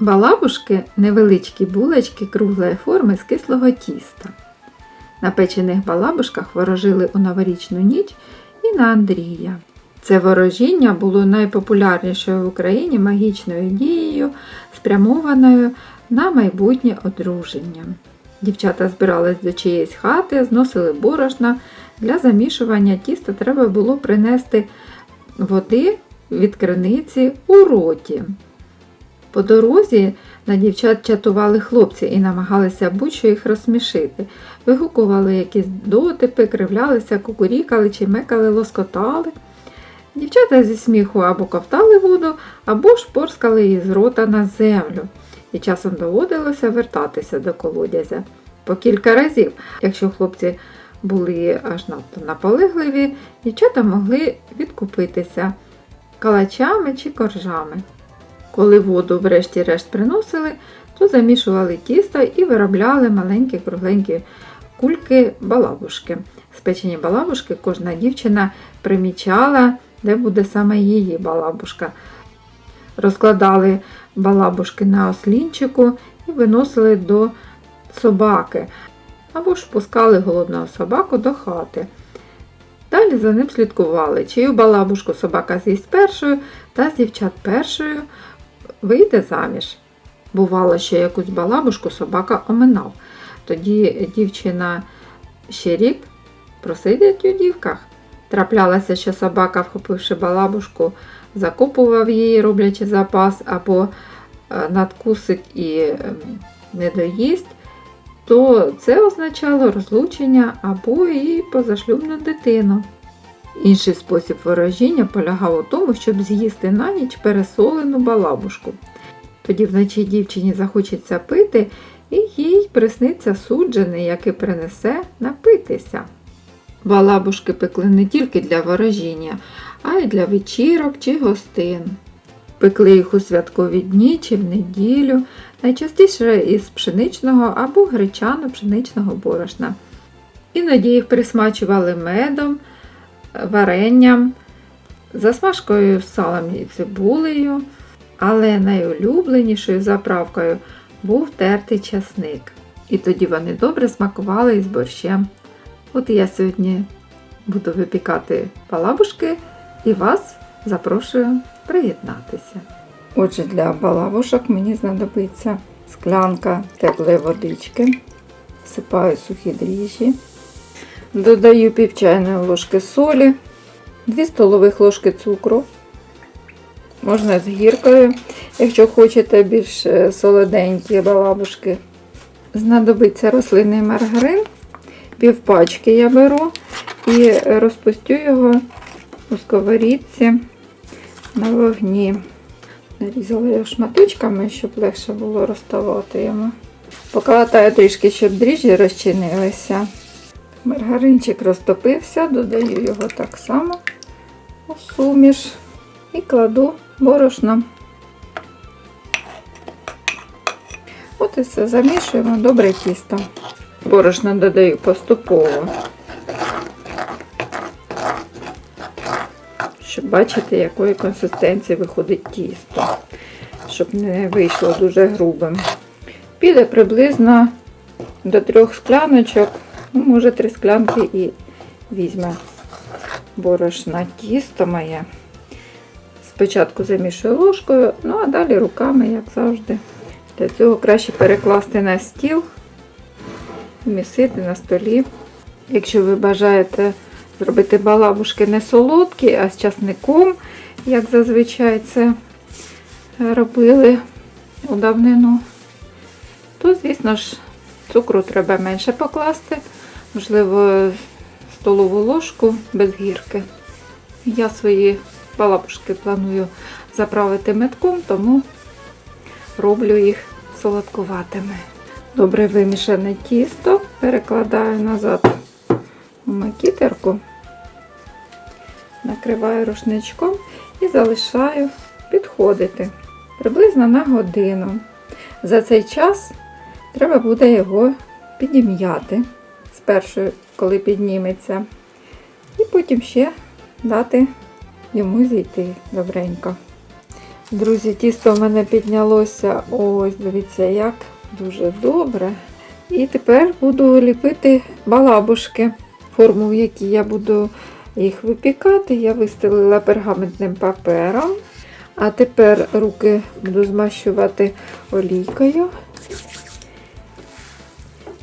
Балабушки невеличкі булочки круглої форми з кислого тіста. На печених балабушках ворожили у новорічну ніч і на Андрія. Це ворожіння було найпопулярнішою в Україні магічною дією, спрямованою на майбутнє одруження. Дівчата збирались до чиєїсь хати, зносили борошна. Для замішування тіста треба було принести води від криниці у роті. По дорозі на дівчат чатували хлопці і намагалися будь-що їх розсмішити. Вигукували якісь дотипи, кривлялися, кукурікали чи мекали, лоскотали. Дівчата зі сміху або ковтали воду, або ж порскали її з рота на землю. І часом доводилося вертатися до колодязя по кілька разів. Якщо хлопці були аж надто наполегливі, дівчата могли відкупитися калачами чи коржами. Коли воду врешті-решт приносили, то замішували тісто і виробляли маленькі кругленькі кульки балабушки. Спечені балабушки кожна дівчина примічала, де буде саме її балабушка. Розкладали балабушки на ослінчику і виносили до собаки, або ж пускали голодного собаку до хати. Далі за ним слідкували, чию балабушку собака з'їсть першою та з дівчат першою вийде заміж. Бувало, що якусь балабушку собака оминав. Тоді дівчина ще рік просидять у дівках. Траплялося, що собака, вхопивши балабушку, закопував її, роблячи запас, або е, надкусить і ем, не доїсть, то це означало розлучення або і позашлюбну дитину. Інший спосіб ворожіння полягав у тому, щоб з'їсти на ніч пересолену балабушку. Тоді вночі дівчині захочеться пити, і їй присниться суджений, який принесе напитися. Балабушки пекли не тільки для ворожіння, а й для вечірок чи гостин. Пекли їх у святкові дні чи в неділю, найчастіше із пшеничного або гречано-пшеничного борошна. Іноді їх присмачували медом, варенням, засмажкою з салом і цибулею, але найулюбленішою заправкою був тертий часник. І тоді вони добре смакували із борщем. От я сьогодні буду випікати балабушки і вас запрошую приєднатися. Отже, для балабушок мені знадобиться склянка теплої водички, всипаю сухі дріжджі, додаю пів чайної ложки солі, 2 столових ложки цукру. Можна з гіркою, якщо хочете більш е, солоденькі балабушки. Знадобиться рослинний маргарин, півпачки я беру і розпустю його у сковорідці на вогні. Нарізала його шматочками, щоб легше було розставати йому. Покладаю трішки, щоб дріжджі розчинилися. Маргаринчик розтопився, додаю його так само у суміш і кладу борошно. От і все, замішуємо добре тісто. Борошно додаю поступово, щоб бачити, якої консистенції виходить тісто, щоб не вийшло дуже грубим. Піде приблизно до трьох скляночок, ну, може три склянки і візьме борошна тісто моє. Спочатку замішую ложкою, ну а далі руками, як завжди. Для цього краще перекласти на стіл, місити на столі. Якщо ви бажаєте зробити балабушки не солодкі, а з часником, як зазвичай це робили у давнину, то, звісно ж, цукру треба менше покласти, можливо, столову ложку без гірки. Я свої балабушки планую заправити метком, тому роблю їх солодкуватими. Добре вимішане тісто перекладаю назад у макітерку, накриваю рушничком і залишаю підходити приблизно на годину. За цей час треба буде його підім'яти спершу, коли підніметься, і потім ще дати йому зійти добренько. Друзі, тісто в мене піднялося. Ось, дивіться, як дуже добре. І тепер буду ліпити балабушки. Форму, в якій я буду їх випікати, я вистелила пергаментним папером. А тепер руки буду змащувати олійкою.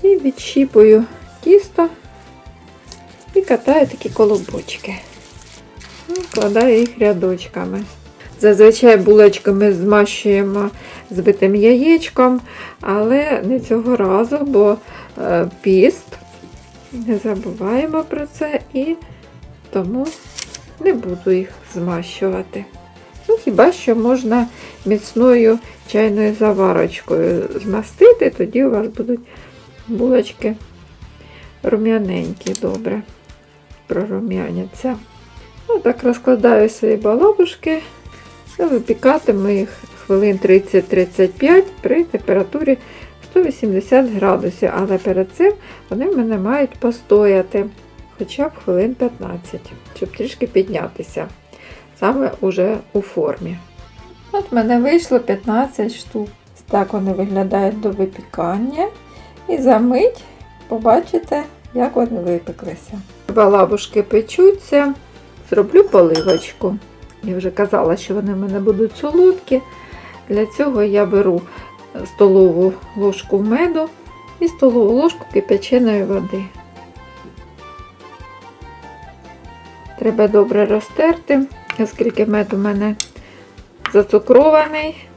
І відщіпую тісто і катаю такі колобочки. Ну, Вкладаю їх рядочками. Зазвичай булочки ми змащуємо збитим яєчком, але не цього разу, бо е, піст. Не забуваємо про це і тому не буду їх змащувати. Ну, хіба що можна міцною чайною заварочкою змастити, тоді у вас будуть булочки рум'яненькі, добре прорум'яняться. Ну, так розкладаю свої балабушки і випікатиму їх хвилин 30-35 при температурі 180 градусів, але перед цим вони в мене мають постояти хоча б хвилин 15, щоб трішки піднятися. Саме уже у формі. От в мене вийшло 15 штук. Так вони виглядають до випікання. І за мить побачите, як вони випеклися. Балабушки печуться, зроблю поливочку. Я вже казала, що вони в мене будуть солодкі. Для цього я беру столову ложку меду і столову ложку кипяченої води. Треба добре розтерти, оскільки мед у мене зацукрований.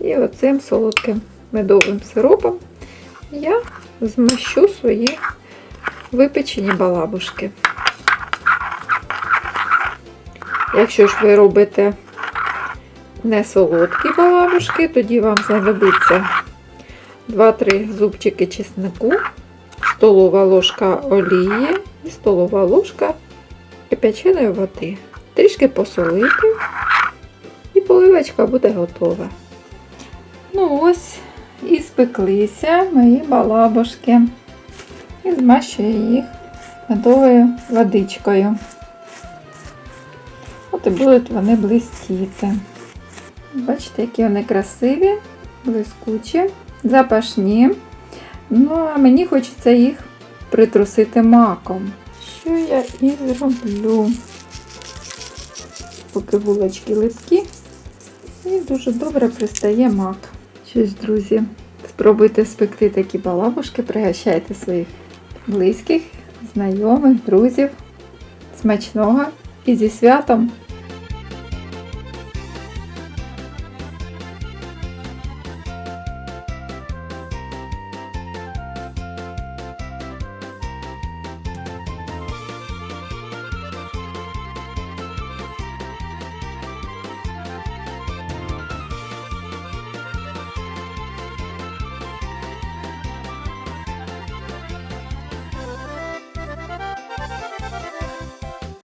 І оцим солодким медовим сиропом я змащу свої випечені балабушки. Якщо ж ви робите не солодкі балабушки, тоді вам знадобиться 2-3 зубчики чеснику, столова ложка олії і столова ложка кипяченої води. Трішки посолити, і поливочка буде готова. Ну ось і спеклися мої балабушки. І змащую їх медовою водичкою. От і будуть вони блистіти. Бачите, які вони красиві, блискучі, запашні. Ну, а мені хочеться їх притрусити маком. Що я і зроблю. Поки булочки липкі. І дуже добре пристає мак. Щось, друзі, спробуйте спекти такі балабушки, пригощайте своїх близьких, знайомих, друзів. Смачного і зі святом!